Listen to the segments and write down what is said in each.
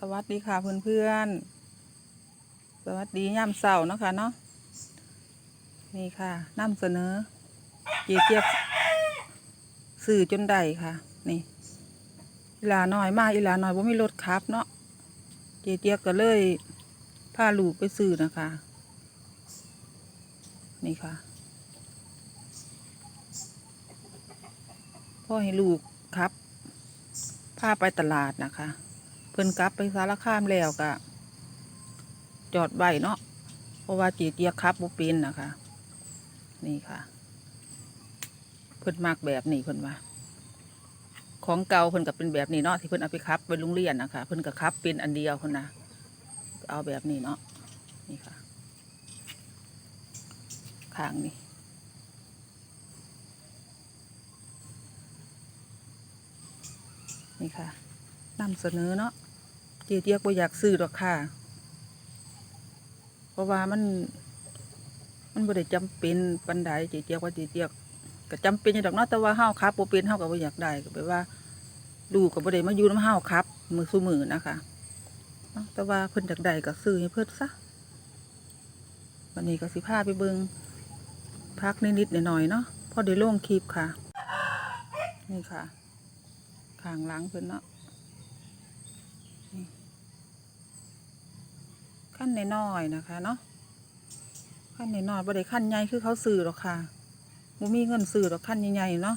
สวัสดีค่ะเพื่อนๆสวัสดีย่ามเสาร์เนาะคะเนาะนี่ค่ะนำเสนอเจี๊ยบเจี๊ยบสื่อจนได้ค่ะ นี่อีหลาน้อยมากอีหลาน้อยว่ามีรถขับเนาะเจี๊ยบเจี๊ยบก็เลยพาลูกไปซื้อนะคะ นี่ค่ะพ่อให้ลูกครับพาไปตลาดนะคะ เพิ่นกลับไปสารคามแล้วก็จอดไว้เนาะเพราะว่าจีเจียครับบ่เป็นนะคะ นี่ค่ะ เพิ่นมักแบบนี้เพิ่นว่า ของเก่าเพิ่นก็เป็นแบบนี้เนาะที่เพิ่นเอาไปครับไปโรงเรียนนะคะเพิ่นก็ครับเป็นอันเดียวเพิ่นนะเอาแบบนี้เนาะนี่ค่ะข้างนี้นี่ค่ะนำเสนอเนาะ เจียเตียกว่าอยากซื้อหรอกค่ะ เพราะว่ามัน มันบ่ได้จำเป็นปันใดเจียเตียกว่าเจียเตียกก็จำเป็นอยู่ดอกเนาะแต่ว่าเฮาครับบ่เป็นเฮาก็บ่อยากได้ก็แปลว่าลูกก็บ่ได้มาอยู่นำเฮาครับ มือสู้มือนะคะเนาะแต่ว่าเพิ่นอยากได้ก็ซื้อให้เพิ่นซะวันนี้ก็สิพาไปเบิงพักนิดๆหน่อยๆเนาะพอได้ลงคลิปค่ะ นี่ค่ะข้างหลังเพิ่นเนาะ ขั้นน้อยๆนะคะเนาะขั้นน้อยๆบ่ได้ขั้นใหญ่คือเขาซื้อหรอกค่ะบ่มีเงินซื้อหรอกขั้นใหญ่ๆเนาะ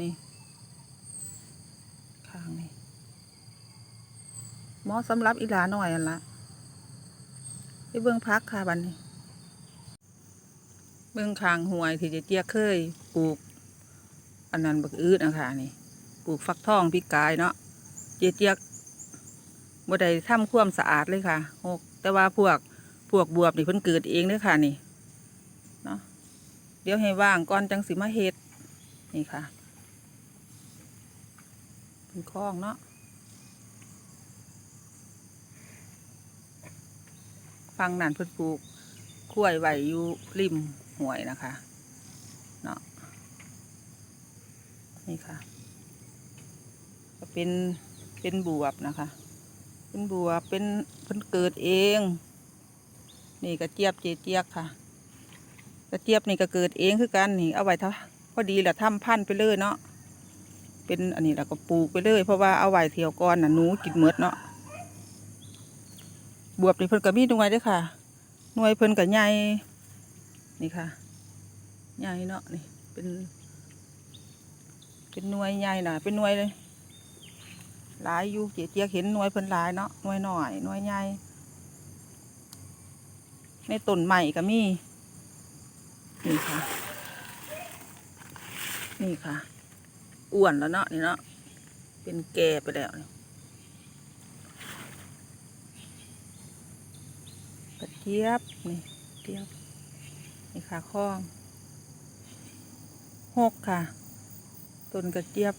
นี่ข้างนี่หมาะสำหรับอีหลาหน่อยอันละไปเบิ่งพักค่ะบันนี้ เบิ่งข้างห่วยที่จะเจียเคยปลูก อันนั้นบักอืดนะคะนี่ปลูกฟักทองพี่กายเนาะเจี๊ยเจียบ่ได้ทำความสะอาดเลยค่ะหก แต่ว่าพวกพวกบวบนี่เพิ่นเกิดเองเด้อค่ะนี่เนาะเดี๋ยวให้ว่างก่อนจังสิมาเฮ็ดนี่ค่ะเป็นคลองเนาะฟังนั่นเพิ่นปลูกกล้วยไว้อยู่ริมห้วยนะคะเนาะนี่ค่ะ ก็เป็นเป็นบวบนะคะ เป็นบัวเป็นเพิ่นเกิดเอง นี่กระเจี๊ยบเจเจี๊ยกค่ะ กระเจี๊ยบนี่ก็เกิดเองคือกันนี่เอาไว้ท่าพอดีแหละทำพันธุ์ไปเลยเนาะเป็นอันนี้แล้วก็ปลูกไปเลย เพราะว่าเอาไว้เที่ยวก่อนน่ะหนูกินเมดเนาะบวบนี่เพิ่นก็มีหน่วยด้วยค่ะ หน่วยเพิ่นก็ใหญ่นี่ค่ะใหญ่เนาะนี่เป็น เป็นหน่วยใหญ่น่ะเป็นหน่วยเลย หลายอยู่เจียเจียกเห็นหน่วยเพิ่นหลายเนาะหน่วยหน่อยหน่วยใหญ่ในต้นใหม่ก็มีนี่ค่ะ นี่ค่ะ อ้วนแล้วเนาะนี่เนาะเป็นแก่ไปแล้วนี่กระเจี๊ยบนี่เจี๊ยบนี่ค่ะข้องหกค่ะต้นกระเจี๊ยบ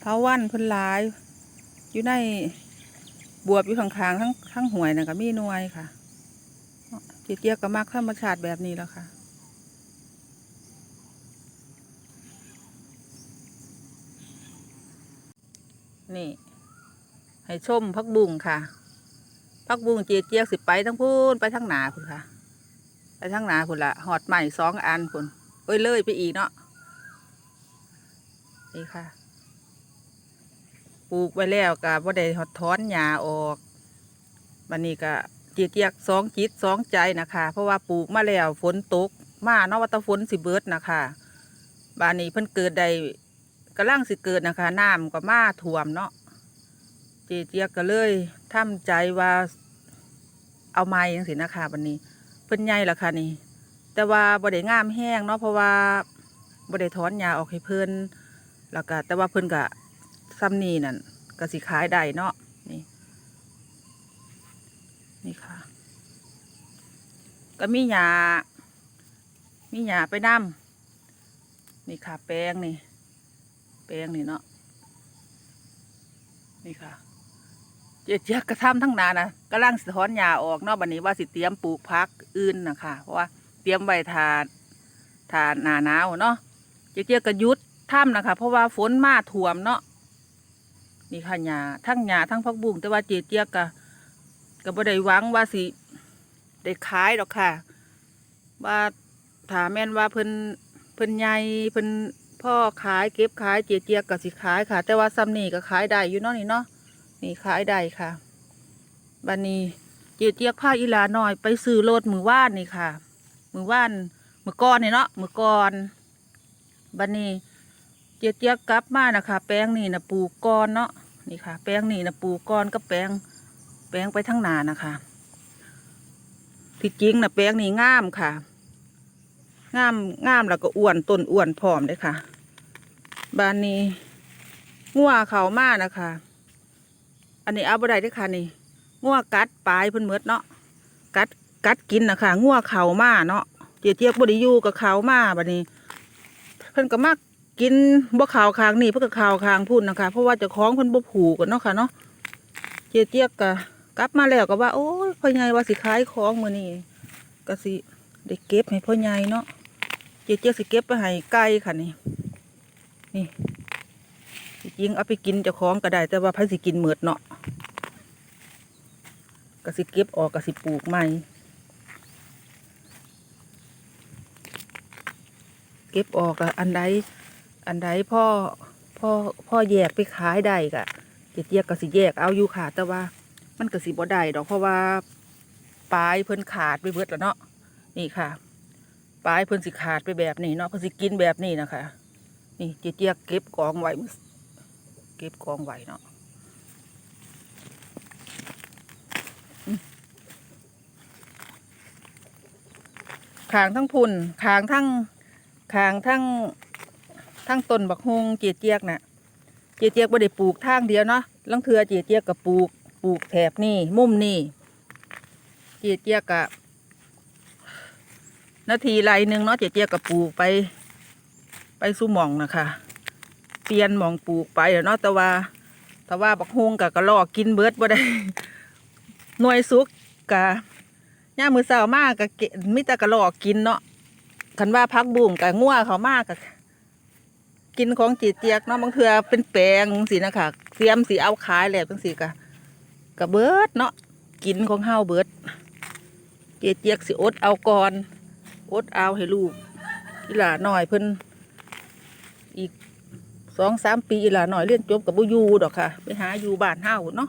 เท้าวันเพิ่นหลาย อยู่ในบวบอยู่ข้างๆทั้งทั้งหวยนะก็มีหน่วยค่ะเจี๊ยบเจียก็มักธรรมชาติแบบนี้แล้วค่ะนี่ ให้ชมพักบุ้งค่ะพักบุ้งเจี๊ยเจี๊ยสิไปทั้งพูนไปทั้งหนาคุณค่ะ ไปทั้งหนาคุณละหอดใหม่สองอันคุณเอ้ยเลยไปอีกเนาะนี่ค่ะ ปลูกไว้แล้วก็บ่ได้หดถอนหญ้าออกบันนี้ก็เจียกเจียกสองจิตสองใจนะคะ เพราะว่าปลูกมาแล้วฝนตก มาเนาะว่าตะฝนสิเบิดนะคะบานนี้เพิ่นเกิดใดกำลังสิเกิดนะคะน้ำก็มาท่วมเนาะเจียกเจียกก็เลยทำใจว่าเอาไม้ยังสินะคะบันนี้เพิ่นใหญ่ละค่ะนี่ แต่ว่าบ่ได้งามแห้งเนาะเพราะว่าบ่ได้ถอนหญ้าออกให้เพิ่นแล้วก็แต่ว่าเพิ่นก็ ซ้ำนี่นั่นก็สิขายได้เนาะนี่นี่ค่ะ ก็มีหญ้ามีหญ้าไปนำนี่ค่ะ แปลงนี่ แปลงนี่เนาะนี่ค่ะเจ๊เจ๊ยบกระทำทั้งนานะกำลังสิถอนหญ้าออกเนาะบัดนี้ว่าสิเตรียมปลูกพักอื่นนะคะเพราะว่าเตรียมไว้ทานทานหนาหนาวเนาะเจ๊เจ๊ยบก็หยุดทำนะคะ เพราะว่าฝนมาท่วมเนาะ นี่ค่ะหญ้าทั้งหญ้าทั้งผักบุ้งแต่ว่าเจเจียกก็ก็บ่ได้หวังว่าสิได้ขายดอกค่ะ ว่าถามแม่นว่าเพิ่นเพิ่นใหญ่เพิ่นพ่อขายเก็บขายเจเจียกก็สิขายค่ะ แต่ว่าซ้ำนี่ก็ขายได้อยู่เนาะนี่เนาะนี่ขายได้ค่ะบัดนี้เจเจียกพาอีลาหน่อยไปซื้อรถมือว่านนี่ค่ะ มือว่านมือก่อนนี่เนาะมือก่อนบัดนี้เจเจียกกลับมานะคะแป้งนี่นะปลูกก้อนเนาะ นี่ค่ะ แป้งนี่นะปูก้อนกับแป้งแป้งไปทั้งนานะคะที่จริงนะแป้งนี่งามค่ะงามงามแล้วก็อ้วนต้นอ้วนผอมเลยค่ะ บานนี้งัวเขามานะคะ อันนี้เอาบ่ได้เด้วยค่ะนี่งัวกัดปลายเพิ่นเมดเนาะกัดกัดกินนะคะงัวเขามาเนาะเจี๊ยบเจี๊ยบบ่ได้อยู่กับเขามาบัดนี้ เพิ่นก็มัก กินบ่ขาวคางนี่เพิ่นก็ขาวคางพูดนะคะ เพราะว่าจะคล้องเพิ่นบ่ผูกกันเนาะค่ะเนาะเจี๊ยบเจี๊ยบก็กลับมาแล้วก็ว่า โอ้ยพ่อใหญ่ว่าสิขายของมื้อนี้ก็สิได้เก็บให้พ่อใหญ่เนาะเจี๊ยบเจี๊ยสิเก็บไปให้ไก่ค่ะนี่นี่จริงเอาไปกินเจ้าของก็ได้ แต่ว่าไผสิกินหมดเนาะก็สิเก็บออกก็สิปลูกใหม่เก็บออกอะอันใด อันใดพ่อพ่อพ่อแยกไปขายได้กะเจียกก็สิแยกเอาอยู่ค่ะ แต่ว่า มันก็สิบ่ได้ดอกเพราะว่าปลายเพิ่นขาดไปเบิดแล้วเนาะนี่ค่ะปลายเพิ่นสิขาดไปแบบนี้เนาะเพิ่นสิกินแบบนี้นะคะนี่เจียกเก็บกองไว้เก็บกองไว้เนาะขางทั้งพุ่นขางทั้งขางทั้ง ทั้งต้นบักฮงเจียเจียกน่ะเจียเจียกบ่ได้ปลูกทางเดียวเนาะลังเทือเจียเจียกกับปลูกปลูกแถบนี่มุมนี่เจียเจียกกะนาทีไรหนึ่งเนาะเจียเจียกกับปลูกไป ไปสู่หมองนะคะเปลี่ยนหมองปลูกไปเนาะแต่ว่าแต่ว่าบักฮงกะกระลอกกินเบิร์ดบ่ได้หน่วยสุกกะย่ามมือเสามากกะมิต่กระลอกกินเนาะคันว่าพักบุ้งกับงัวเขามากกับ กินของจีเจียกเนาะบางเทือเป็นแปลงสินะคะเสียมสีเอาขายแหล้วจังสีกะกะเบิดเนาะกินของเฮาเบิดเจีเจียกสิอดเอาก่อนอดเอาให้ลูกอีหล่าหน่อยเพิ่นอีกสองสามปีอีหล่าหน่อยเรียนจบกับบุยูดอกค่ะ ไปหาอยู่บ้านเฮาเนาะ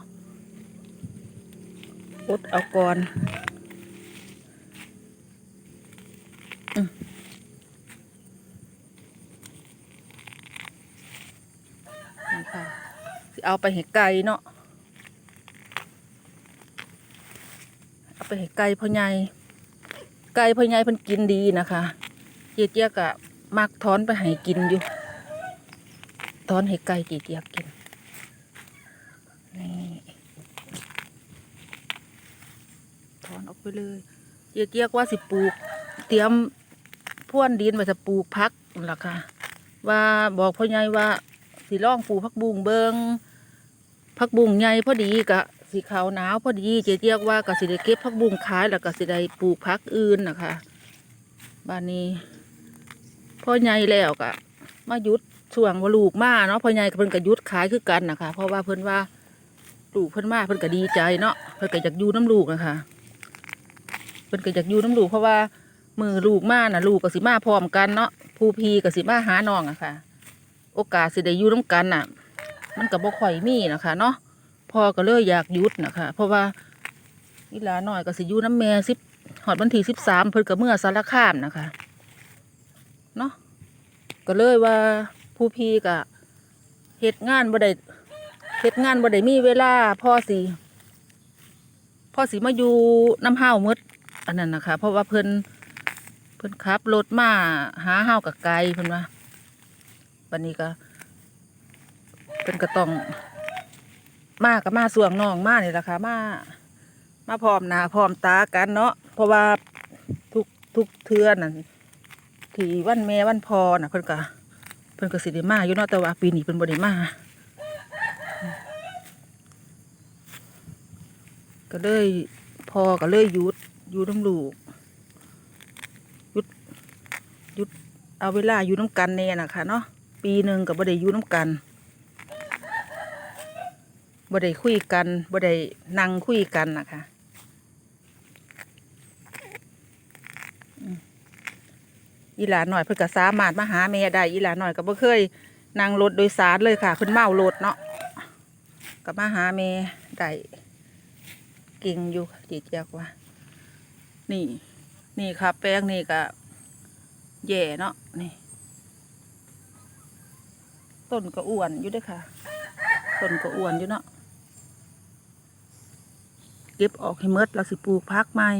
อดเอาก่อนค่ะสิ เอาไปให้ไก่เนาะเอาไปให้ไก่พ่อใหญ่ไก่พ่อใหญ่เพิ่นกินดีนะคะเจี๊ยเจี๊ยกะมักถอนไปให้กินอยู่ถอนให้ไก่เจี๊ยเจี๊ยกกินนี่ถอนออกไปเลยเจี๊ยเจี๊ยกว่าสิปลูก เตรียมพ่วนดินไว้จะปลูกพักนั่นล่ะค่ะว่าบอกพ่อใหญ่ว่าสิล่องปลูกผักบุ้งเบิง ผักบุ้งใหญ่พอดีกะสีขาวหนาวพอดีเจเรียกว่ากะสิได้เก็บผักบุ้งขายแล้วก็สิได้ปลูกผักอื่นนะคะบ้านนี้พ่อใหญ่แล้วกะมายุดช่วงว่าลูกมาเนาะพ่อใหญ่เพิ่นก็ยุดขายคือกันนะคะเพราะว่าเพิ่นว่าลูกเพิ่นมาเพิ่นก็ดีใจเนาะเพิ่นก็อยากอยู่น้ำลูกนะคะเพิ่นก็อยากอยู่น้ำลูกเพราะว่ามือลูกมาน่ะลูกก็สิมาพร้อมกันเนาะผู้พีก็สิมาหาน้องอะค่ะ โอกาสสิได้อยู่น้ำกันน่ะ มันก็บ่ค่อยมีนะคะเนาะพ่อก็เลยอยากยุดนะคะ เพราะว่าอีหลาน้อยก็สิยูน้ำแม่สิบหอดวันที่สิบสามเพิ่นก็เมื่อสารคามนะคะเนาะก็เลยว่าผู้พี่ก็เฮ็ดงานบ่ได้เฮ็ดงานบ่ได้มีเวลาพ่อสิพ่อสิมาอยู่น้ำห้าวหมดอันนั้นนะคะ เพราะว่าเพิ่นเพิ่นขับรถมาหาห้าวกับไกลเพิ่นว่าวันนี้ก็ เป็นกระต้อง มากับมาส่วงน้องมานี่แหละค่ะมา มาพร้อมหน้าพร้อมตากันเนาะเพราะว่าทุกทุกเทือนน่ะที่วันแม่วันพอน่ะเพิ่นก็เพิ่นก็สิได้มาอยู่เนาะแต่ว่าปีนี้เพิ่นบ่ได้มาก็เลยพอก็เลยหยุดอยู่น้ำลูกหยุดหยุดเอาเวลาอยู่น้ำกันแน่น่ะค่ะเนาะปีหนึ่งกับบ่ได้อยู่น้ำกัน บ่ได้คุยกันบ่ได้นั่งคุยกันนะคะอีหลาหน่อยเพิ่นก็สามารถมาหาแม่ได้อีหลาหน่อยก็บ่เคยนั่งรถโดยสารเลยค่ะเพิ่นเมารถเนาะก็มาหาแม่ได้เก่งอยู่จีเจียกว่า นี่ นี่ค่ะแป้งนี่ก็แย่เนาะนี่ ต้นก็อ้วนอยู่ด้วยค่ะ ต้นก็อ้วนอยู่เนาะ เก็บออกให้หมดเราสิปลูกพักใหม่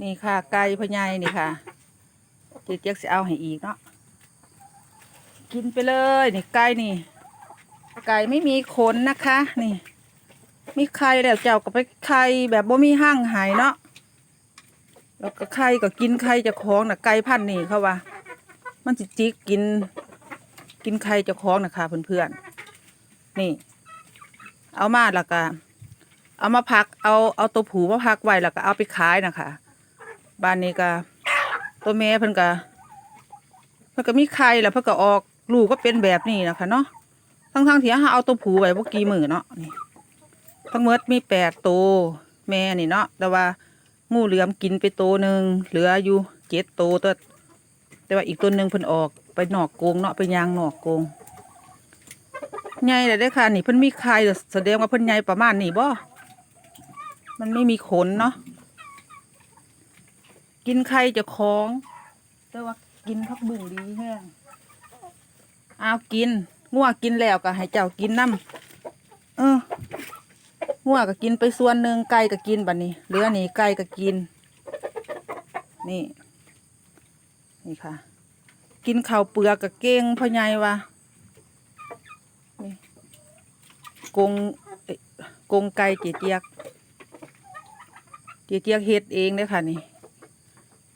นี่ค่ะ ไก่พะไยนี่ค่ะเจ๊เจ๊กสิเอาให้อีกเนาะกินไปเลยนี่ไก่นี่ ไก่ไม่มีขนนะคะ นี่ มีไข่แล้วเจ้าก็ไปไข่แบบบ่มีห้างหายเนาะแล้วก็ไข่ก็กินไข่จะคล้องน่ะไก่พันนี่เขาว่า มันจิจิกกิน กินไข่จะคล้องนะคะเพื่อนๆนี่ เอามาแล้วก็ เอามาพักเอาเอาตัวผูมาพักไว้แล้วก็เอาไปขายนะคะบ้านนี้ก็ตัวแม่เพิ่นก็เพิ่นก็มีไข่แล้วเพิ่นก็ออกลูกก็เป็นแบบนี้นะคะเนาะทั้งๆที่เราเอาตัวผูไว้บ่กี่มือเนาะนี่ทั้งหมดมีแปดตัวแม่นี่เนาะแต่ว่างูเหลือมกินไปตัวหนึ่งเหลืออยู่เจ็ดตัวตัวแต่ว่าอีกตัวหนึ่งเพิ่นออกไปหนอกโกงเนาะไปยางหนอกโกงใหญ่เลยเด้ค่ะนี่เพิ่นมีไข่แสดงว่าเพิ่นใหญ่ประมาณนี้บ่ มันไม่มีขนเนาะกินไข่จะคล้องแต่ว่ากินพักบุ้งดีแห้งเอากินงัวกินแล้วก็ให้เจ้ากินน้ำเอองัวก็กินไปส่วนหนึ่งไก่ก็กินบัดนี้เหลือนี่ไก่ก็กิน นี่ นี่ค่ะ กินข้าวเปลือกกับเก้งพ่อใหญ่วะนี่กงกงไก่เจียเจียก เจียเจียกเฮ็ดเองเด้อค่ะนี่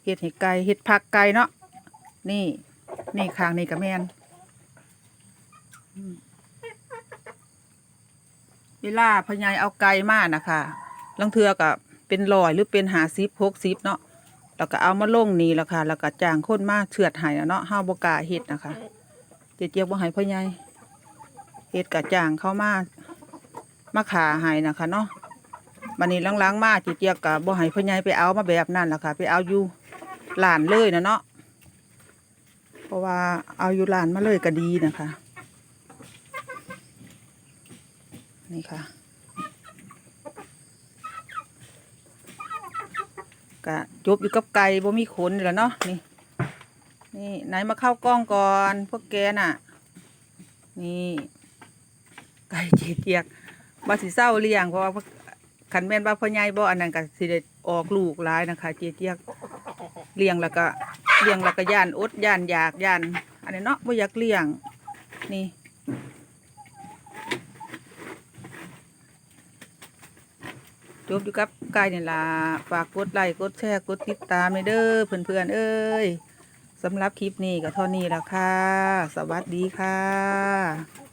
เฮ็ดให้ไก่เฮ็ดผักไก่เนาะนี่ นี่ข้างนี่กับแมนเวลาพ่อใหญ่เอาไก่มานะคะลังเทือกับเป็นลอยหรือเป็นหาซิปหกซิปเนาะแล้วก็เอามาลงนี่แหละค่ะ แล้วก็จางคนมาเชือดห้อะเนาะห้าบกาเฮ็ดนะคะ เจ๊เจี๊ยบบ่ให้พ่อใหญ่เฮ็ดกะจางเข้ามามาขาให้นะคะเนาะ บันนี้หลังๆมาจ๊เจียบกะบ่ให้พ่อใหญ่ไปเอามาแบบนั้นล่ะค่ะ ไปเอาอยู่หลานเลยนะเนาะเพราะว่าเอาอยู่หลานมาเลยก็ดีนะคะนี่ค่ะก็จบอยู่กับไก่บ่มีขนแหล้วเนาะนี่ นี่ไหนมาเข้ากล้องก่อนพวกแกน่ะ นี่ ไก่จีเจียกบาสิเศร้าเลี้ยงเพราะว่า ขันแม่นว่าพ่อใหญ่บ่อันนั้นก็สิได้ออกลูกหลายนะคะ เจียเจียกเลี้ยงแล้วก็เลี้ยงแล้วก็ย่านอดย่านอยากย่านอันนี้เนาะบ่อยากเลี้ยงนี่จบอยู่กับกายนี่ล่ะฝากกดไลค์กดแชร์กดติดตามให้เด้อเพื่อนๆเอ้ยสำหรับคลิปนี้ก็เท่านี้ละค่ะ สวัสดีค่ะ